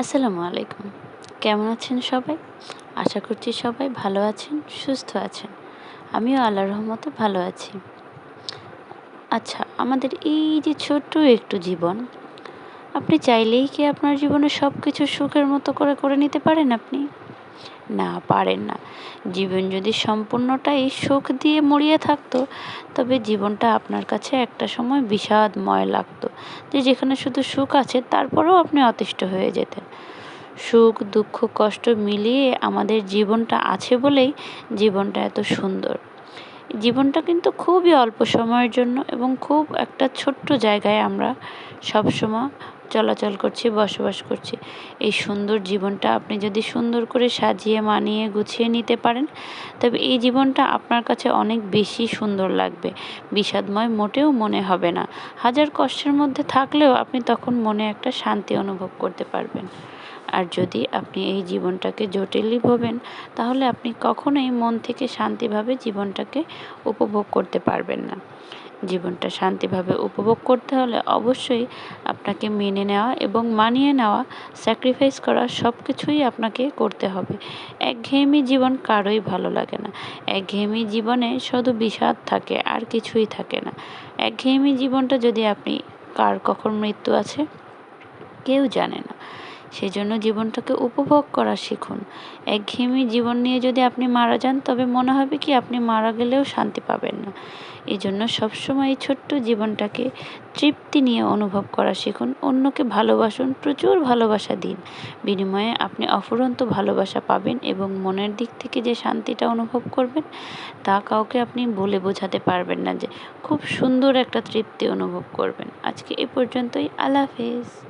আসসালামু আলাইকুম। কেমন আছেন সবাই? আশা করছি সবাই ভালো আছেন, সুস্থ আছেন। আমিও আল্লাহ রহমতে ভালো আছি। আচ্ছা আমাদের এই যে ছোট্ট একটু জীবন, আপনি চাইলেই কি আপনার জীবনে সব কিছু সুখের মতো করে করে নিতে পারেন আপনি? না, পারেন না। জীবন যদি সম্পূর্ণটাই সুখ দিয়ে মরিয়ে থাকতো, তবে জীবনটা আপনার কাছে একটা সময় বিষাদময় লাগতো যে যেখানে শুধু সুখ আছে, তারপরেও আপনি অতিষ্ঠ হয়ে যেতেন। সুখ, দুঃখ, কষ্ট মিলিয়ে আমাদের জীবনটা আছে বলেই জীবনটা এত সুন্দর। জীবনটা কিন্তু খুবই অল্প সময়ের জন্য এবং খুব একটা ছোট্ট জায়গায় আমরা সবসময় চলাচল করছি, বসবাস করছি। এই সুন্দর জীবনটা আপনি যদি সুন্দর করে সাজিয়ে, মানিয়ে, গুছিয়ে নিতে পারেন, তবে এই জীবনটা আপনার কাছে অনেক বেশি সুন্দর লাগবে। বিষাদময় মোটেও মনে হবে না। হাজার কষ্টের মধ্যে থাকলেও আপনি তখন মনে একটা শান্তি অনুভব করতে পারবেন। আর যদি আপনি এই জীবনটাকে জটিলই ভাবেন তাহলে আপনি কখনোই মন থেকে শান্তিভাবে জীবনটাকে উপভোগ করতে পারবেন না। জীবনটা শান্তিভাবে উপভোগ করতে হলে অবশ্যই আপনাকে মেনে নেওয়া এবং মানিয়ে নেওয়া স্যাক্রিফাইস করা সব কিছুই আপনাকে করতে হবে। একঘেয়েমি জীবন কারোই ভালো লাগে না। একঘেয়েমি জীবনে শুধু বিষাদ থাকে, আর কিছুই থাকে না। একঘেয়েমি জীবনটা যদি আপনি, কার কখন মৃত্যু আছে, কেউ জানে না। সেই জন্য জীবনটাকে উপভোগ করা শিখুন। একঘেয়েমি জীবন নিয়ে যদি আপনি মারা যান, তবে মনে হবে কি আপনি মারা গেলেও শান্তি পাবেন না। এই জন্য সবসময় এই ছোট্ট জীবনটাকে তৃপ্তি নিয়ে অনুভব করা শিখুন, অন্যকে ভালোবাসুন, প্রচুর ভালোবাসা দিন। বিনিময়ে আপনি অফুরন্ত ভালোবাসা পাবেন এবং মনের দিক থেকে যে শান্তিটা অনুভব করবেন, তা কাউকে আপনি বলে বোঝাতে পারবেন না যে খুব সুন্দর একটা তৃপ্তি অনুভব করবেন। আজকে এ পর্যন্তই, আল্লাহ হাফেজ।